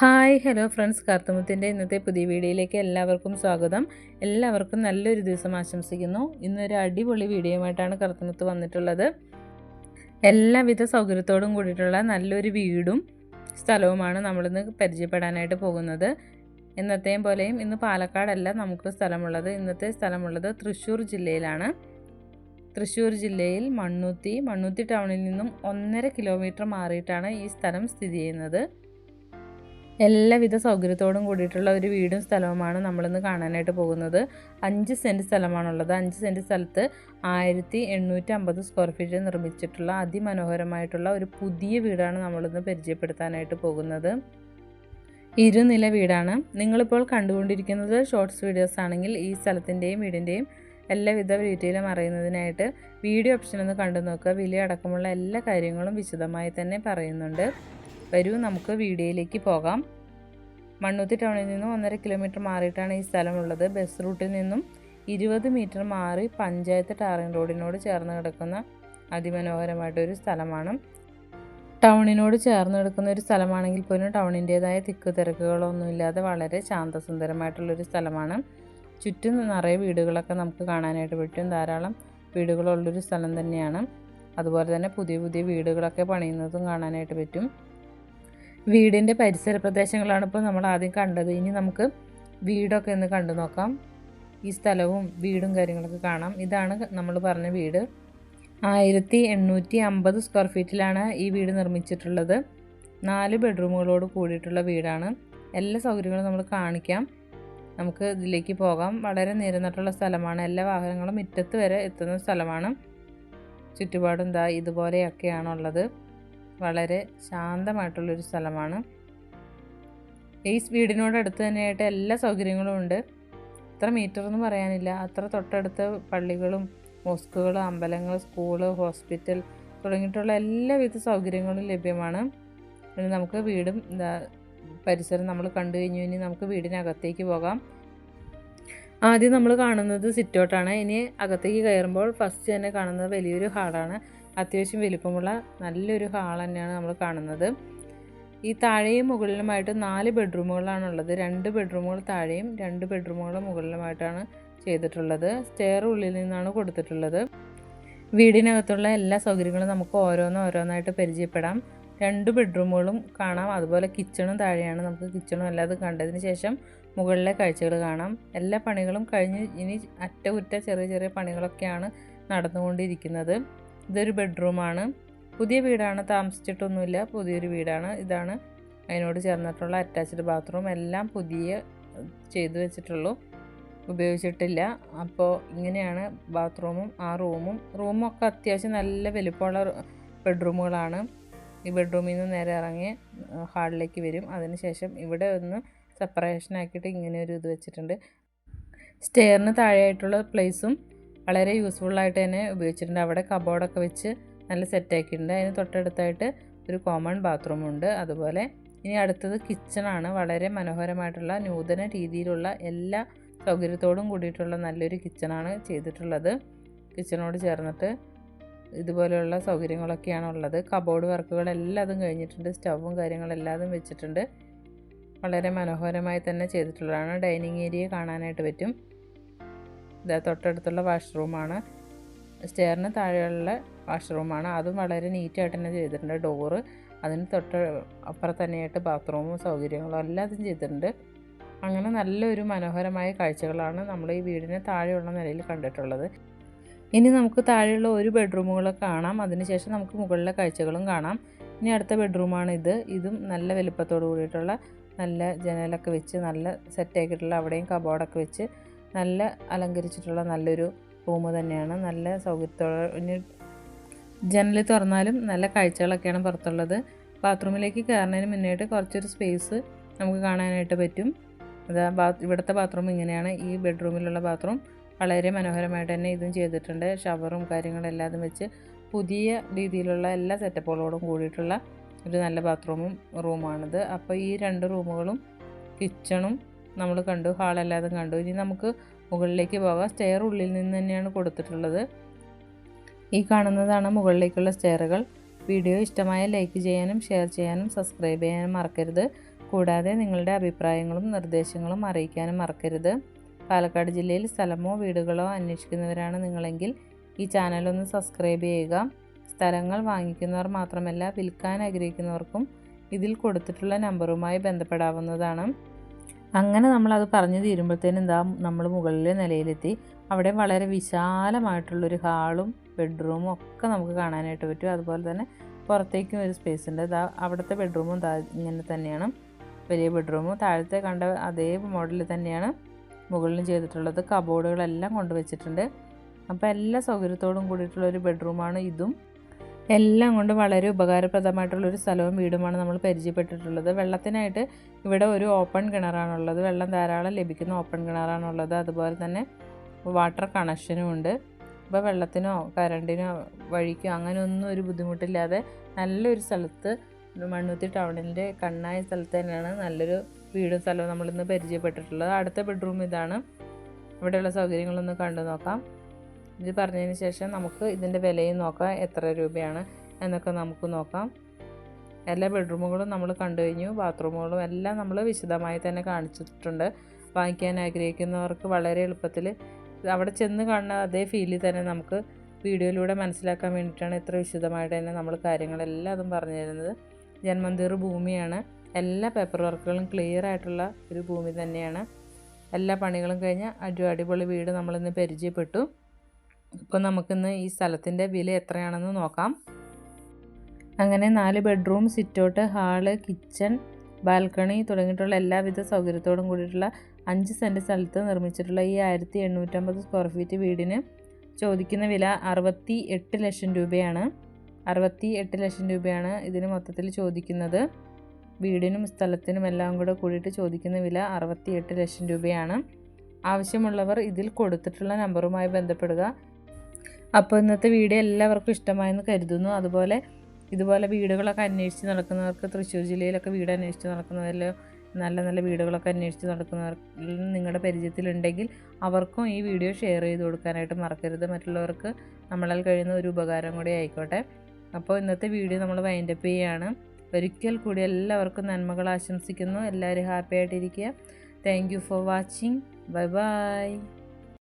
Hi hello friends. കാർത്തുമുത്തിന്റെ ഇന്നത്തെ പുതിയ വീഡിയോയിലേക്ക് എല്ലാവർക്കും സ്വാഗതം. എല്ലാവർക്കും നല്ലൊരു ദിവസം ആശംസിക്കുന്നു. ഇന്നൊരു അടിപൊളി വീഡിയോയുമായിട്ടാണ് കറുത്തുമുത്ത് വന്നിട്ടുള്ളത്. എല്ലാവിധ സൗകര്യത്തോടും കൂടിയിട്ടുള്ള നല്ലൊരു വീടും സ്ഥലവുമാണ് നമ്മളിന്ന് പരിചയപ്പെടാനായിട്ട് പോകുന്നത്. എന്നത്തെയും പോലെയും ഇന്ന് പാലക്കാടല്ല നമുക്ക് സ്ഥലമുള്ളത്. ഇന്നത്തെ സ്ഥലമുള്ളത് തൃശ്ശൂർ ജില്ലയിലാണ്. തൃശ്ശൂർ ജില്ലയിൽ മണ്ണൂത്തി മണ്ണൂത്തി ടൗണിൽ നിന്നും ഒന്നര കിലോമീറ്റർ മാറിയിട്ടാണ് ഈ സ്ഥലം സ്ഥിതി ചെയ്യുന്നത്. എല്ലാവിധ സൗകര്യത്തോടും കൂടിയിട്ടുള്ള ഒരു വീടും സ്ഥലവുമാണ് നമ്മളിന്ന് കാണാനായിട്ട് പോകുന്നത്. അഞ്ച് സെന്റ് സ്ഥലമാണുള്ളത്. അഞ്ച് സെന്റ് സ്ഥലത്ത് ആയിരത്തി എണ്ണൂറ്റി അമ്പത് സ്ക്വയർ ഫീറ്റ് നിർമ്മിച്ചിട്ടുള്ള അതിമനോഹരമായിട്ടുള്ള ഒരു പുതിയ വീടാണ് നമ്മളിന്ന് പരിചയപ്പെടുത്താനായിട്ട് പോകുന്നത്. ഇരുനില വീടാണ്. നിങ്ങളിപ്പോൾ കണ്ടുകൊണ്ടിരിക്കുന്നത് ഷോർട്സ് വീഡിയോസ് ആണെങ്കിൽ ഈ സ്ഥലത്തിന്റെയും വീടിന്റെയും എല്ലാവിധ ഡീറ്റെയിലും അറിയുന്നതിനായിട്ട് വീഡിയോ ഓപ്ഷൻ ഒന്ന് കണ്ടു നോക്കുക വില അടക്കമുള്ള എല്ലാ കാര്യങ്ങളും വിശദമായി തന്നെ പറയുന്നുണ്ട്. വരൂ നമുക്ക് വീഡിയോയിലേക്ക് പോകാം. മണ്ണുത്തി ടൗണിൽ നിന്നും ഒന്നര കിലോമീറ്റർ മാറിയിട്ടാണ് ഈ സ്ഥലമുള്ളത്. ബസ് റൂട്ടിൽ നിന്നും ഇരുപത് മീറ്റർ മാറി പഞ്ചായത്ത് ടാറിംഗ് റോഡിനോട് ചേർന്ന് കിടക്കുന്ന അതിമനോഹരമായിട്ടൊരു സ്ഥലമാണ്. ടൗണിനോട് ചേർന്ന് കിടക്കുന്ന ഒരു സ്ഥലമാണെങ്കിൽ പോലും ടൗണിന്റേതായ തിക്ക് തിരക്കുകളൊന്നുമില്ലാതെ വളരെ ശാന്തസുന്ദരമായിട്ടുള്ളൊരു സ്ഥലമാണ്. ചുറ്റും നിറയെ വീടുകളൊക്കെ നമുക്ക് കാണാനായിട്ട് പറ്റും. ധാരാളം വീടുകളുള്ളൊരു സ്ഥലം തന്നെയാണ്. അതുപോലെ തന്നെ പുതിയ പുതിയ വീടുകളൊക്കെ പണിയുന്നതും കാണാനായിട്ട് പറ്റും. വീടിന്റെ പരിസര പ്രദേശങ്ങളാണ് ഇപ്പോൾ നമ്മൾ ആദ്യം കണ്ടത്. ഇനി നമുക്ക് വീടൊക്കെ ഒന്ന് കണ്ടു നോക്കാം. ഈ സ്ഥലവും വീടും കാര്യങ്ങളൊക്കെ കാണാം. ഇതാണ് നമ്മൾ പറഞ്ഞ വീട്. ആയിരത്തി എണ്ണൂറ്റി അമ്പത് സ്ക്വയർ ഫീറ്റിലാണ് ഈ വീട് നിർമ്മിച്ചിട്ടുള്ളത്. നാല് ബെഡ്റൂമുകളോട് കൂടിയിട്ടുള്ള വീടാണ്. എല്ലാ സൗകര്യങ്ങളും നമ്മൾ കാണിക്കാം. നമുക്ക് ഇതിലേക്ക് പോകാം. വളരെ നിരന്നിട്ടുള്ള സ്ഥലമാണ്. എല്ലാ വാഹനങ്ങളും മുറ്റത്ത് വരെ എത്തുന്ന സ്ഥലമാണ്. ചുറ്റുപാടും എന്താ ഇതുപോലെയൊക്കെയാണുള്ളത്. വളരെ ശാന്തമായിട്ടുള്ളൊരു സ്ഥലമാണ്. ഈ വീടിനോട് അടുത്ത് തന്നെയായിട്ട് എല്ലാ സൗകര്യങ്ങളും ഉണ്ട്. ഇത്ര മീറ്റർ എന്ന് പറയാനില്ല. അത്ര തൊട്ടടുത്ത് പള്ളികളും മോസ്കുകളും അമ്പലങ്ങൾ സ്കൂൾ ഹോസ്പിറ്റൽ തുടങ്ങിയിട്ടുള്ള എല്ലാവിധ സൗകര്യങ്ങളും ലഭ്യമാണ്. പിന്നെ നമുക്ക് വീടും പരിസരം നമ്മൾ കണ്ടു കഴിഞ്ഞു. ഇനി നമുക്ക് വീടിനകത്തേക്ക് പോകാം. ആദ്യം നമ്മൾ കാണുന്നത് സിറ്റൗട്ടാണ് ഇനി അകത്തേക്ക് കയറുമ്പോൾ ഫസ്റ്റ് തന്നെ കാണുന്നത് വലിയൊരു ഹാളാണ്. അത്യാവശ്യം വലിപ്പമുള്ള നല്ലൊരു ഹാൾ തന്നെയാണ് നമ്മൾ കാണുന്നത്. ഈ താഴെയും മുകളിലുമായിട്ട് നാല് ബെഡ്റൂമുകളാണുള്ളത്. രണ്ട് ബെഡ്റൂമുകൾ താഴെയും രണ്ട് ബെഡ്റൂമുകൾ മുകളിലുമായിട്ടാണ് ചെയ്തിട്ടുള്ളത്. സ്റ്റെയർ ഉള്ളിൽ നിന്നാണ് കൊടുത്തിട്ടുള്ളത്. വീടിനകത്തുള്ള എല്ലാ സൗകര്യങ്ങളും നമുക്ക് ഓരോന്ന് ഓരോന്നായിട്ട് പരിചയപ്പെടാം. രണ്ട് ബെഡ്റൂമുകളും കാണാം. അതുപോലെ കിച്ചണും താഴെയാണ് നമുക്ക് കിച്ചണും അല്ലാതെ കണ്ടതിന് ശേഷം മുകളിലെ കാഴ്ചകൾ കാണാം. എല്ലാ പണികളും കഴിഞ്ഞ് ഇനി അറ്റകുറ്റ ചെറിയ ചെറിയ പണികളൊക്കെയാണ് നടന്നുകൊണ്ടിരിക്കുന്നത്. ഇതൊരു ബെഡ്റൂമാണ്. പുതിയ വീടാണ് താമസിച്ചിട്ടൊന്നുമില്ല. പുതിയൊരു വീടാണ്. ഇതാണ് അതിനോട് ചേർന്നിട്ടുള്ള അറ്റാച്ച്ഡ് ബാത്റൂം. എല്ലാം പുതിയ ചെയ്തു വെച്ചിട്ടുള്ളൂ. ഉപയോഗിച്ചിട്ടില്ല. അപ്പോൾ ഇങ്ങനെയാണ് ബാത്റൂമും ആ റൂമും. റൂമൊക്കെ അത്യാവശ്യം നല്ല വലിപ്പമുള്ള ബെഡ്റൂമുകളാണ്. ഈ ബെഡ്റൂമിൽ നിന്ന് നേരെ ഇറങ്ങി ഹാളിലേക്ക് വരും. അതിനുശേഷം ഇവിടെ ഒന്ന് സെപ്പറേഷൻ ആക്കിയിട്ട് ഇങ്ങനെ ഒരു ഇത് വെച്ചിട്ടുണ്ട്. സ്റ്റെയറിന് താഴെയായിട്ടുള്ള പ്ലേസും വളരെ യൂസ്ഫുൾ ആയിട്ട് തന്നെ ഉപയോഗിച്ചിട്ടുണ്ട്. അവിടെ കബോർഡൊക്കെ വെച്ച് നല്ല സെറ്റാക്കിയിട്ടുണ്ട് അതിന് തൊട്ടടുത്തായിട്ട് ഒരു കോമൺ ബാത്റൂം ഉണ്ട്. അതുപോലെ ഇനി അടുത്തത് കിച്ചണാണ് വളരെ മനോഹരമായിട്ടുള്ള നൂതന രീതിയിലുള്ള എല്ലാ സൗകര്യത്തോടും കൂടിയിട്ടുള്ള നല്ലൊരു കിച്ചണാണ് ചെയ്തിട്ടുള്ളത്. കിച്ചണോട് ചേർന്നിട്ട് ഇതുപോലെയുള്ള സൗകര്യങ്ങളൊക്കെയാണ് ഉള്ളത്. കബോർഡ് വർക്കുകൾ അതും കഴിഞ്ഞിട്ടുണ്ട്. സ്റ്റവും കാര്യങ്ങളെല്ലാതും വെച്ചിട്ടുണ്ട്. വളരെ മനോഹരമായി തന്നെ ചെയ്തിട്ടുള്ളതാണ്. ഡൈനിങ് ഏരിയ കാണാനായിട്ട് പറ്റും. തൊട്ടടുത്തുള്ള വാഷ്റൂമാണ്. സ്റ്റെയറിന് താഴെയുള്ള വാഷ്റൂമാണ്. അതും വളരെ നീറ്റായിട്ട് തന്നെ ചെയ്തിട്ടുണ്ട്. ഡോറ് അതിന് തൊട്ട് അപ്പുറത്ത് തന്നെയായിട്ട് ബാത്റൂമും സൗകര്യങ്ങളും എല്ലാതും ചെയ്തിട്ടുണ്ട്. അങ്ങനെ നല്ലൊരു മനോഹരമായ കാഴ്ചകളാണ് നമ്മൾ ഈ വീടിന് താഴെയുള്ള നിലയിൽ കണ്ടിട്ടുള്ളത്. ഇനി നമുക്ക് താഴെയുള്ള ഒരു ബെഡ്റൂമുകൾ കാണാം. അതിനുശേഷം നമുക്ക് മുകളിലെ കാഴ്ചകളും കാണാം. ഇനി അടുത്ത ബെഡ്റൂമാണ് ഇത്. ഇതും നല്ല വലുപ്പത്തോട് കൂടിയിട്ടുള്ള നല്ല ജനലൊക്കെ വെച്ച് നല്ല സെറ്റാക്കിയിട്ടുള്ള അവിടെയും കബോർഡൊക്കെ വെച്ച് നല്ല അലങ്കരിച്ചിട്ടുള്ള നല്ലൊരു റൂം തന്നെയാണ്. നല്ല സൗകര്യത്തോടെ ജനൽ തുറന്നാലും നല്ല കാഴ്ചകളൊക്കെയാണ് പുറത്തുള്ളത്. ബാത്റൂമിലേക്ക് കയറുന്നതിന് മുന്നേയിട്ട് കുറച്ചൊരു സ്പേസ് നമുക്ക് കാണാനായിട്ട് പറ്റും. അതാ ബാ ഇവിടുത്തെ ബാത്റൂം ഇങ്ങനെയാണ്. ഈ ബെഡ്റൂമിലുള്ള ബാത്റൂം വളരെ മനോഹരമായിട്ട് തന്നെ ഇതും ചെയ്തിട്ടുണ്ട്. ഷവറും കാര്യങ്ങളെല്ലാതും വെച്ച് പുതിയ രീതിയിലുള്ള എല്ലാ സെറ്റപ്പുകളോടും കൂടിയിട്ടുള്ള ഒരു നല്ല ബാത്റൂമും റൂമാണിത്. അപ്പോൾ ഈ രണ്ട് റൂമുകളും കിച്ചണും നമ്മൾ കണ്ടു ഹാളെല്ലാതും കണ്ടു. ഇനി നമുക്ക് മുകളിലേക്ക് പോകാം സ്റ്റെയർ ഉള്ളിൽ നിന്ന് തന്നെയാണ് കൊടുത്തിട്ടുള്ളത്. ഈ കാണുന്നതാണ് മുകളിലേക്കുള്ള സ്റ്റെയറുകൾ. വീഡിയോ ഇഷ്ടമായ ലൈക്ക് ചെയ്യാനും ഷെയർ ചെയ്യാനും സബ്സ്ക്രൈബ് ചെയ്യാനും മറക്കരുത്. കൂടാതെ നിങ്ങളുടെ അഭിപ്രായങ്ങളും നിർദ്ദേശങ്ങളും അറിയിക്കാനും മറക്കരുത്. പാലക്കാട് ജില്ലയിൽ സ്ഥലമോ വീടുകളോ അന്വേഷിക്കുന്നവരാണ് നിങ്ങളെങ്കിൽ ഈ ചാനലൊന്ന് സബ്സ്ക്രൈബ് ചെയ്യുക. സ്ഥലങ്ങൾ വാങ്ങിക്കുന്നവർ മാത്രമല്ല വിൽക്കാൻ ആഗ്രഹിക്കുന്നവർക്കും ഇതിൽ കൊടുത്തിട്ടുള്ള നമ്പറുമായി ബന്ധപ്പെടാവുന്നതാണ്. അങ്ങനെ നമ്മളത് പറഞ്ഞു തീരുമ്പോഴത്തേനും എന്താ നമ്മൾ മുകളിലെ നിലയിലെത്തി. അവിടെ വളരെ വിശാലമായിട്ടുള്ളൊരു ഹാളും ബെഡ്റൂമും ഒക്കെ നമുക്ക് കാണാനായിട്ട് പറ്റും. അതുപോലെ തന്നെ പുറത്തേക്കും ഒരു സ്പേസ് ഉണ്ട്. ഇതാ അവിടുത്തെ ബെഡ്റൂമും ഇങ്ങനെ തന്നെയാണ്. വലിയ ബെഡ്റൂമും. താഴത്തെ കണ്ട അതേ മോഡലിൽ തന്നെയാണ്. മുകളിലും ചെയ്തിട്ടുള്ളത് കബോർഡുകളെല്ലാം കൊണ്ടുവച്ചിട്ടുണ്ട്. അപ്പോൾ എല്ലാ സൗകര്യത്തോടും കൂടിയിട്ടുള്ള ഒരു ബെഡ്റൂമാണ് ഇതും. എല്ലാം കൊണ്ട് വളരെ ഉപകാരപ്രദമായിട്ടുള്ളൊരു സ്ഥലവും വീടുമാണ് നമ്മൾ പരിചയപ്പെട്ടിട്ടുള്ളത്. വെള്ളത്തിനായിട്ട് ഇവിടെ ഒരു ഓപ്പൺ കിണറാണുള്ളത്. വെള്ളം ധാരാളം ലഭിക്കുന്ന ഓപ്പൺ കിണറാണുള്ളത്. അതുപോലെ തന്നെ വാട്ടർ കണക്ഷനും ഉണ്ട്. അപ്പോൾ വെള്ളത്തിനോ കറണ്ടിനോ വഴിക്കോ അങ്ങനെയൊന്നും ഒരു ബുദ്ധിമുട്ടില്ലാതെ നല്ലൊരു സ്ഥലത്ത് മണ്ണുത്തി ടൗണിന്റെ കണ്ണായ സ്ഥലത്ത് തന്നെയാണ് നല്ലൊരു വീടും സ്ഥലവും നമ്മളിന്ന് പരിചയപ്പെട്ടിട്ടുള്ളത്. അടുത്ത ബെഡ്റൂം ഇതാണ്. ഇവിടെയുള്ള സൗകര്യങ്ങളൊന്ന് കണ്ടു നോക്കാം ഇത് പറഞ്ഞതിന് ശേഷം നമുക്ക് ഇതിന്റെ വിലയും നോക്കാം എത്ര രൂപയാണ് എന്നൊക്കെ നമുക്ക് നോക്കാം. എല്ലാ ബെഡ്റൂമുകളും നമ്മൾ കണ്ടു കഴിഞ്ഞു ബാത്റൂമുകളും എല്ലാം നമ്മൾ വിശദമായി തന്നെ കാണിച്ചിട്ടുണ്ട്. വാങ്ങിക്കാൻ ആഗ്രഹിക്കുന്നവർക്ക് വളരെ എളുപ്പത്തിൽ അവിടെ ചെന്ന് കാണുന്ന അതേ ഫീലിൽ തന്നെ നമുക്ക് വീഡിയോയിലൂടെ മനസ്സിലാക്കാൻ വേണ്ടിയിട്ടാണ് ഇത്ര വിശദമായിട്ട് തന്നെ നമ്മൾ കാര്യങ്ങളെല്ലാം അതും പറഞ്ഞു തരുന്നത്. ജന്മന്തീർ ഭൂമിയാണ്. എല്ലാ പേപ്പർ വർക്കുകളും ക്ലിയർ ആയിട്ടുള്ള ഒരു ഭൂമി തന്നെയാണ്. എല്ലാ പണികളും കഴിഞ്ഞ് ഒരു അടിപൊളി വീട് നമ്മളിന്ന് പരിചയപ്പെട്ടു. ഇപ്പോൾ നമുക്കിന്ന് ഈ സ്ഥലത്തിന്റെ വില എത്രയാണെന്ന് നോക്കാം. അങ്ങനെ നാല് bedroom sitout hall kitchen balcony തുടങ്ങിയിട്ടുള്ള എല്ലാവിധ സൗകര്യത്തോടും കൂടിയിട്ടുള്ള അഞ്ച് സെന്റ് സ്ഥലത്ത് നിർമ്മിച്ചിട്ടുള്ള ഈ ആയിരത്തി എണ്ണൂറ്റമ്പത് സ്ക്വയർ ഫീറ്റ് വീടിന് ചോദിക്കുന്ന വില അറുപത്തി എട്ട് ലക്ഷം രൂപയാണ്. അറുപത്തി എട്ട് ലക്ഷം രൂപയാണ് ഇതിന് മൊത്തത്തിൽ ചോദിക്കുന്നത്. വീടിനും സ്ഥലത്തിനും എല്ലാം കൂടെ കൂടിയിട്ട് ചോദിക്കുന്ന വില അറുപത്തി എട്ട് ലക്ഷം രൂപയാണ്. ആവശ്യമുള്ളവർ ഇതിൽ കൊടുത്തിട്ടുള്ള നമ്പറുമായി ബന്ധപ്പെടുക. അപ്പോൾ ഇന്നത്തെ വീഡിയോ എല്ലാവർക്കും ഇഷ്ടമായെന്ന് കരുതുന്നു. അതുപോലെ ഇതുപോലെ വീടുകളൊക്കെ അന്വേഷിച്ച് നടക്കുന്നവർക്ക് തൃശ്ശൂർ ജില്ലയിലൊക്കെ വീട് അന്വേഷിച്ച് നടക്കുന്നവരിൽ നല്ല നല്ല വീടുകളൊക്കെ അന്വേഷിച്ച് നടക്കുന്നവർ നിങ്ങളുടെ പരിചയത്തിലുണ്ടെങ്കിൽ അവർക്കും ഈ വീഡിയോ ഷെയർ ചെയ്ത് കൊടുക്കാനായിട്ട് മറക്കരുത്. മറ്റുള്ളവർക്ക് നമ്മളാൽ കഴിയുന്ന ഒരു ഉപകാരം കൂടി ആയിക്കോട്ടെ. അപ്പോൾ ഇന്നത്തെ വീഡിയോ നമ്മൾ വൈൻഡപ്പ് ചെയ്യുകയാണ് ഒരിക്കൽ കൂടി എല്ലാവർക്കും നന്മകൾ ആശംസിക്കുന്നു. എല്ലാവരും ഹാപ്പി ആയിട്ടിരിക്കുക. Thank you for watching bye bye